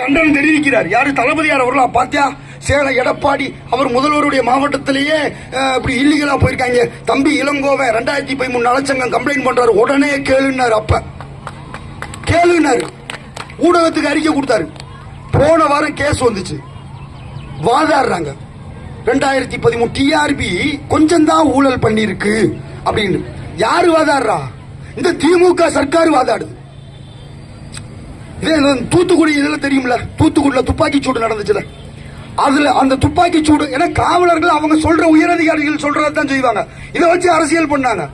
கண்டனம் தெரிவிக்கிறார். யாரு தளபதியார் அவர்களா பாத்தியா? சேலம் எடப்பாடி அவர் முதல்வருடைய மாவட்டத்திலேயே இப்படி இல்லீகலா போயிருக்காங்க. தம்பி இளங்கோவை ரெண்டாயிரத்தி பதிமூணு நலச்சங்கம் கம்ப்ளைண்ட் பண்றாரு. உடனே கேளுன்னாரு அப்ப. கேளுனார் ஊடகத்துக்கு அறிக்கை கொடுத்தாரு. போன வாரம் கேஸ் வந்துச்சு. வாதாடுறாங்க. ரெண்டாயிரத்தி பதிமூணு டிஆர்பி கொஞ்சம் தான் ஊழல் பண்ணிருக்கு அப்படின்னு. யாரு வாதாடுறா? இந்த திமுக சர்க்கார் வாதாடுது. இதே தூத்துக்குடி இதுல தெரியும்ல? தூத்துக்குடியில துப்பாக்கி சூடு நடந்துச்சுல. அதுல அந்த துப்பாக்கி சூடு ஏன்னா காவலர்கள் அவங்க சொல்ற உயரதிகாரிகள் சொல்றதான் செய்வாங்க. இதை வச்சு அரசியல் பண்ணாங்க.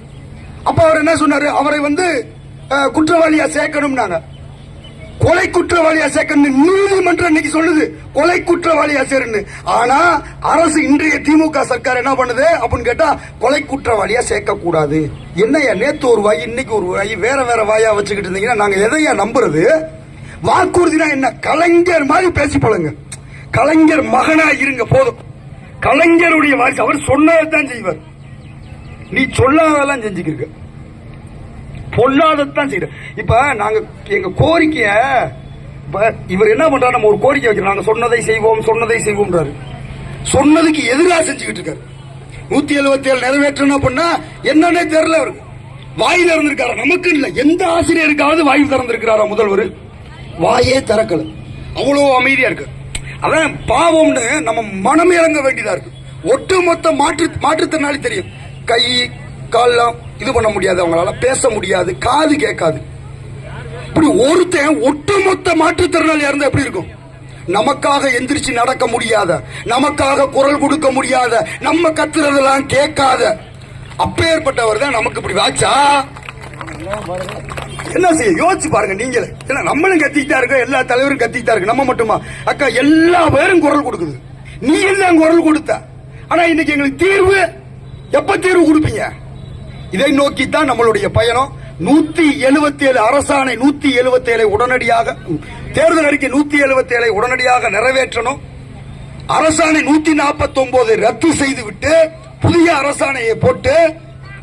அப்ப அவர் என்ன சொன்னாரு? அவரை வந்து குற்றவாளியா சேர்க்கணும்னாங்க. கொலை குற்றவாளியா சேர்க்கணும் நீதிமன்றம் இன்னைக்கு சொல்லுது. கொலை குற்றவாளியா சேருன்னு. ஆனா அரசு இன்றைய திமுக சர்க்கார் என்ன பண்ணுது? அப்படின்னு கேட்டா கொலை குற்றவாளியா சேர்க்க கூடாது என்னையா நேத்து ஒரு வாய் இன்னைக்கு ஒரு வாய் வேற வேற வாயா வச்சுக்கிட்டு இருந்தீங்கன்னா நாங்க எதையா நம்புறது? வாக்குறுதினா என்ன? கலைஞர் மாதிரி பேசி பழங்க கலைஞர் மகனா இருங்க போதும். கலைஞருடைய வாரிசு. அவர் சொன்னதான் செய்வார். நீ சொல்லாதெல்லாம் செஞ்சுக்கிருக்க. பொல்லாததான் செய்யற இப்ப நாங்க எங்க கோரிக்கைய இப்ப இவர் என்ன பண்றாரு? நம்ம ஒரு கோரிக்கை வைக்கிறோம். நாங்க சொன்னதை செய்வோம் சொன்னதை செய்வோம்ன்றாரு. சொன்னதுக்கு எதிராக செஞ்சுக்கிட்டு இருக்காரு. நூத்தி எழுபத்தி ஏழு நிறைவேற்றணும் அப்படின்னா என்னன்னே தெரியல அவருக்கு. வாய் திறந்திருக்காரா? நமக்கு இல்ல. எந்த ஆசிரியருக்காவது வாய் திறந்திருக்கிறாரா முதல்வர்? வாயே திறக்கல. அவ்வளோ அமைதியா இருக்கு. அதான் பாவம்னு நம்ம மனம் இறங்க வேண்டியதா இருக்கு. ஒட்டுமொத்த மாற்று மாற்றுத்திறனாளி தெரியும். கை கால்லாம் இது பண்ண முடியாது. அவங்களால பேச முடியாது. காது கேட்காது. இப்படி ஒருத்தன் ஒட்டுமொத்த மாற்றுத்திறனாளியா இருந்தா எப்படி இருக்கும்? நமக்காக எந்திரிச்சு நடக்க முடியாத நமக்காக குரல் கொடுக்க முடியாத நம்ம கத்துறதெல்லாம் கேட்காத அப்பேற்பட்டவர் தான் நமக்கு இப்படி வாச்சா? என்ன செய்ய? யோசிச்சு பாருங்க நீங்களே. ஏன்னா நம்மளும் கத்திக்கிட்டா இருக்கோம் எல்லா தலைவரும் கத்திக்கிட்டா இருக்கு நம்ம மட்டுமா? அக்கா எல்லா பேரும் குரல் கொடுக்குது. நீ தான் குரல் கொடுத்த? ஆனா இன்னைக்கு எங்களுக்கு தீர்வு? எப்ப தீர்வு கொடுப்பீங்க? இதை நோக்கி தான் நம்மளுடைய பயணம். நூத்தி எழுபத்தி ஏழு அரசாணை நூத்தி எழுபத்தி ஏழை உடனடியாக தேர்தல் அறிக்கை நூத்தி எழுபத்தி ஏழை உடனடியாக நிறைவேற்றணும். அரசாணை நூத்தி நாற்பத்தி ஒன்பது ரத்து செய்துவிட்டு புதிய அரசாணையை போட்டு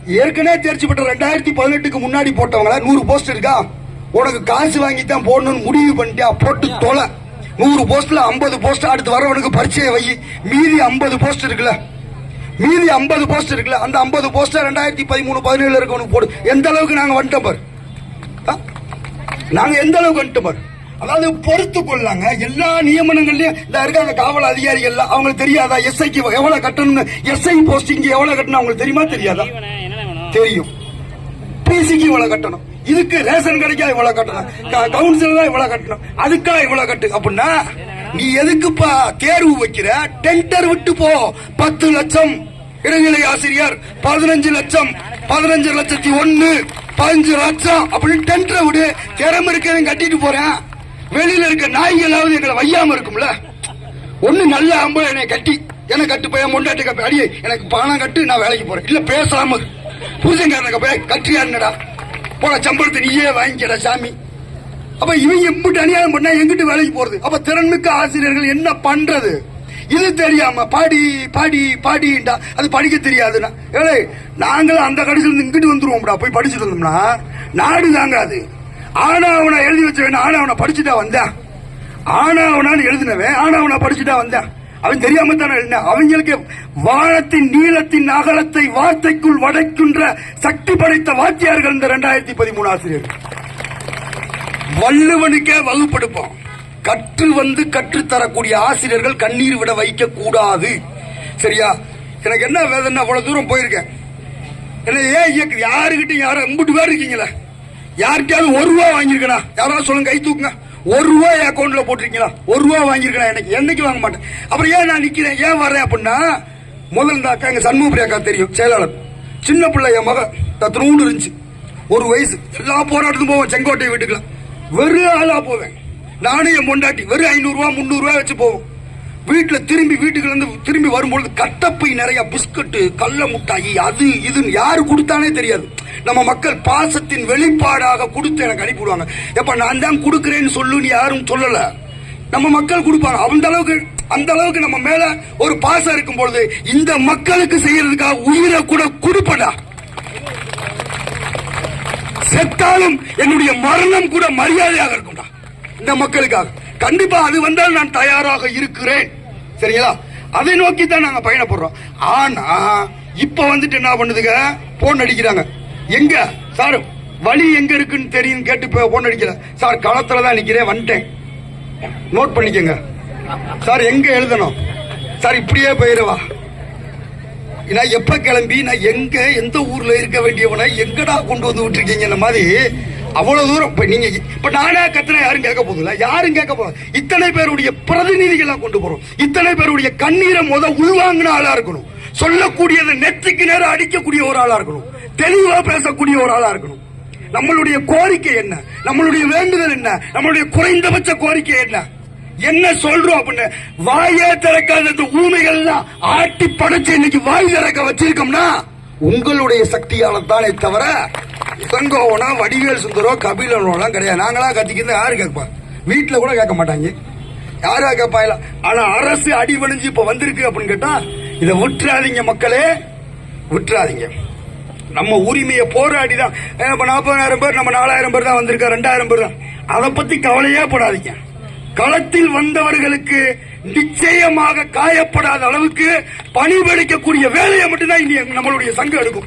ஏற்கனவே தேர்ச்சி பெற்ற ரெண்டாயிரத்தி பதினெட்டுக்கு முன்னாடி போட்டவங்கள நூறு போஸ்ட் இருக்கா? உனக்கு காசு வாங்கி தான் போடணும்னு முடிவு பண்ணிட்டியா? போட்டு தொலை. நூறு போஸ்ட்ல ஐம்பது போஸ்ட் அடுத்து வரவனுக்கு பரிச்சையை வை. மீதி ஐம்பது போஸ்ட் இருக்குல்ல? மீதி ஐம்பது போஸ்ட் இருக்குல்ல? அந்த ஐம்பது போஸ்ட் ரெண்டாயிரத்தி பதிமூணு பதினேழு இருக்கவனுக்கு போடு. எந்த அளவுக்கு நாங்க வந்துட்டோம் பாரு. ஆ? நாங்க எந்த அளவுக்கு வந்துட்டோம் பாரு. அதாவது பொறுத்து கொள்ளாங்க. எல்லா நியமனங்கள்லயும் இந்த இருக்காங்க காவல் அதிகாரிகள் அவங்களுக்கு தெரியாதா? எஸ்ஐக்கு எவ்வளவு கட்டணும்னு எஸ்ஐ போஸ்டிங் எவ்வளவு கட்டணும் அவங்களுக்கு தெரியுமா? தெரியாதா? தெரியும். பிசிக்கு இவ்வளவு கட்டணும். இதுக்கு ரேஷன் கடைக்கா இவ்வளவு கட்டணும்? கவுன்சிலரா இவ்வளவு கட்டணும். அதுக்கா இவ்வளவு கட்டு அப்படின்னா நீ எதுக்குப்பா தேர்வு வைக்கிற? டெண்டர் விட்டு போ. பத்து லட்சம். இடைநிலை ஆசிரியர் பதினஞ்சு லட்சம். பதினஞ்சு லட்சத்தி ஒண்ணு. பதினஞ்சு லட்சம். அப்படின்னு டெண்டரை விடு. திறமை இருக்கிறவன் கட்டிட்டு போறேன். வெளியில இருக்க நாய்களாவது எங்களை வையாம இருக்கும்ல? ஒண்ணு நல்ல அம்பளை என்னை கட்டி எனக்கு கட்டு போய் முண்டாட்டி கப்ப அடியே எனக்கு பணம் கட்டு நான் வேலைக்கு போறேன். இல்ல பேசாம இரு. போய் கட்டியாருனடா போன சம்பளத்தை நீயே வாங்கிக்கடா சாமி. அப்ப இவங்க எம்பிட்டு அநியாயம் பண்ணா எங்கிட்டு வேலைக்கு போறது? அப்ப திறன்மிக்க ஆசிரியர்கள் என்ன பண்றது? இது தெரியாம பாடி பாடி பாடிண்டா அது படிக்க தெரியாதுன்னா. ஏழை நாங்களும் அந்த கடைசியில இருந்து இங்கிட்டு வந்துருவோம்டா போய் படிச்சுட்டு வந்தோம்னா. நாடு தாங்காது. ஆனாவனா அவனை எழுதி வச்சவன் ஆனாவனை படிச்சுட்டா வந்தேன் ஆனாவனான்னு எழுதினவன் ஆனாவனா படிச்சுட்டா வந்தேன் அவன் தெரியாம தானே எழுதினான் அவங்களுக்கு வானத்தின் நீளத்தின் அகலத்தை வார்த்தைக்குள் வடைக்கின்ற சக்தி படைத்த வாத்தியார்கள் இந்த ரெண்டாயிரத்தி பதிமூணு ஆசிரியர் வள்ளுவனுக்கே வகுப்படுப்போம். கற்று வந்து கற்றுத்தரக்கூடிய ஆசிரியர்கள் கண்ணீர் விட வைக்க கூடாது. சரியா? எனக்கு என்ன வேதனை? அவ்வளவு தூரம் போயிருக்கேன். என்ன ஏன் இயக்கு யாருக்கிட்ட யாரும் எம்பிட்டு பேர் இருக்கீங்களே? யாருக்காவது ஒரு ரூபா வாங்கியிருக்கனா யாராவது சொல்லுங்க கை தூக்குங்க. ஒரு ரூபா என் அக்கௌண்ட்ல போட்டிருக்கீங்களா? ஒரு ரூபா வாங்கியிருக்கேன்? எனக்கு என்னைக்கு வாங்க மாட்டேன். அப்புறம் ஏன் நான் நிக்கிறேன்? ஏன் வர்றேன் அப்படின்னா முதல்ல இந்த அக்கா எங்க சண்முகப்பிரியா அக்கா தெரியும் செயலாளர். சின்ன பிள்ளை என் மக தத்ரூன்னு இருந்துச்சு. ஒரு வயசு. எல்லா போராட்டத்துக்கும் போவேன் செங்கோட்டை வீட்டுக்குலாம் வெறும் ஆளா போவேன். நானும் என் பொண்டாட்டி. வெறும் ஐநூறுரூவா முந்நூறுரூவா வச்சு போவோம். வீட்டுல திரும்பி வீட்டுக்கு இருந்து திரும்பி வரும்பொழுது கட்டப்பை நிறைய பிஸ்கட்டு கள்ள முட்டாயி அது இதுன்னு யாரு கொடுத்தானே தெரியாது. நம்ம மக்கள் பாசத்தின் வெளிப்பாடாக கொடுத்து எனக்கு அனுப்பிவிடுவாங்க. எப்ப நான் தான் கொடுக்குறேன்னு சொல்லுன்னு யாரும் சொல்லல. நம்ம மக்கள் கொடுப்பாங்க. அந்த அளவுக்கு அந்த அளவுக்கு நம்ம மேல ஒரு பாசம் இருக்கும் பொழுது இந்த மக்களுக்கு செய்யறதுக்காக உயிரை கூட கொடுப்படா. செத்தாலும் என்னுடைய மரணம் கூட மரியாதையாக இருக்கும்டா. இந்த மக்களுக்காக. கண்டிப்பா அது வந்தால் நான் தயாராக இருக்கிறேன். சரிங்களா அதை நோக்கி தான் நாங்க பயணப்படுறோம் ஆனா இப்ப வந்துட்டு என்ன பண்ணுதுங்க? போன் அடிக்கிறாங்க. எங்க? சார் வழி எங்க இருக்குன்னு தெரியும் கேட்டு இப்ப போன் அடிக்கல. சார் களத்துல தான் நிக்கிறேன் வந்துட்டேன். நோட் பண்ணிக்கங்க. சார் எங்க எழுதணும்? சார் இப்படியே போயிருவா. நான் எப்ப கிளம்பி? நான் எங்க? எந்த ஊர்ல இருக்க வேண்டியவனை? எங்கடா கொண்டு வந்து விட்டுருக்கீங்க? இந்த மாதிரி அவ்வளவு தூரம். இப்ப நீங்க இப்ப நானே கத்துனா யாரும் கேட்க போகுதுல யாரும் கேட்க போகுது இத்தனை பேருடைய பிரதிநிதிகளா கொண்டு போறோம். இத்தனை பேருடைய கண்ணீரை முத உள்வாங்கின ஆளா இருக்கணும். சொல்லக்கூடியதை நெத்திக்கு நேரம் அடிக்கக்கூடிய ஒரு ஆளா இருக்கணும். தெளிவா பேசக்கூடிய ஒரு ஆளா இருக்கணும். நம்மளுடைய கோரிக்கை என்ன? நம்மளுடைய வேண்டுதல் என்ன? நம்மளுடைய குறைந்தபட்ச கோரிக்கை என்ன? என்ன சொல்றோம் அப்படின்னு வாயே திறக்காத இந்த ஊமைகள் எல்லாம் ஆட்டி படைச்சு இன்னைக்கு வாய் திறக்க வச்சிருக்கோம்னா உங்களுடைய சக்தியால தானே தவிர இளங்கோவனா வடிவேல் சுந்தரோ கபிலனோலாம் கிடையாது. நாங்களா கத்திக்கிறது யாரு கேட்பா? வீட்டுல கூட கேட்க மாட்டாங்க. யாரா கேட்பாங்க ஆனா அரசு அடிபணிஞ்சு இப்ப வந்திருக்கு அப்படின்னு கேட்டா இதை விட்டுறாதீங்க மக்களே. விட்டுறாதீங்க. நம்ம உரிமையை போராடி தான். இப்ப நாற்பதாயிரம் பேர் நம்ம நாலாயிரம் பேர் தான் வந்திருக்கோம் ரெண்டாயிரம் பேர் தான். அதை பத்தி கவலையே போடாதீங்க. களத்தில் வந்தவர்களுக்கு நிச்சயமாக காயப்படாத அளவுக்கு பணிபடிக்கக்கூடிய வேலையை மட்டும்தான் இனி நம்மளுடைய சங்கம் எடுக்கும்.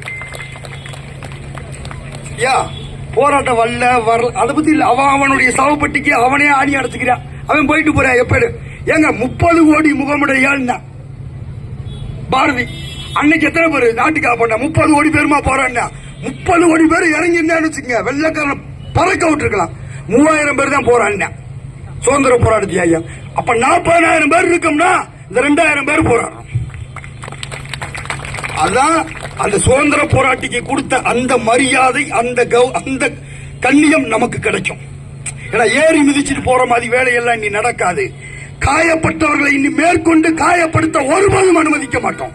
யா போராட்டம் வரல வரல. அதை பத்தி இல்ல. அவன் அவனுடைய சவப்பட்டிக்கு அவனே ஆணி அடைச்சுக்கிறான் அவன் போயிட்டு போறான் எப்படி ஏங்க முப்பது கோடி முகமுடையாள் பாரதி அன்னைக்கு எத்தனை பேர்? நாட்டுக்காக பண்ண முப்பது கோடி பேருமா போறான்னா? முப்பது கோடி பேர் இறங்கி இருந்தான்னு வச்சுக்கோங்க. வெள்ளக்காரன் பறக்க விட்டுருக்கலாம். மூவாயிரம் பேர் தான் போறான்னா? சுதந்திர போராட்டத்தி ஐயா. அப்ப நாற்பதாயிரம் பேர் இருக்கோம்னா இந்த ரெண்டாயிரம் பேர் போராடுறோம் அதான் அந்த சுதந்திர போராட்டிக்கு கொடுத்த அந்த மரியாதை அந்த அந்த கண்ணியம் நமக்கு கிடைக்கும். ஏன்னா ஏறி மிதிச்சிட்டு போற மாதிரி வேலையெல்லாம் இனி நடக்காது. காயப்பட்டவர்களை இனி மேற்கொண்டு காயப்படுத்த ஒருபோதும் அனுமதிக்க மாட்டோம்.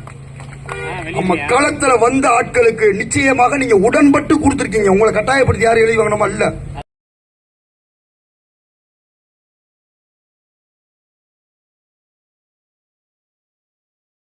நம்ம களத்துல வந்த ஆட்களுக்கு நிச்சயமாக நீங்க உடன்பட்டு கொடுத்திருக்கீங்க. உங்களை கட்டாயப்படுத்தி யாரும் எழுதி வாங்கணுமா? இல்ல.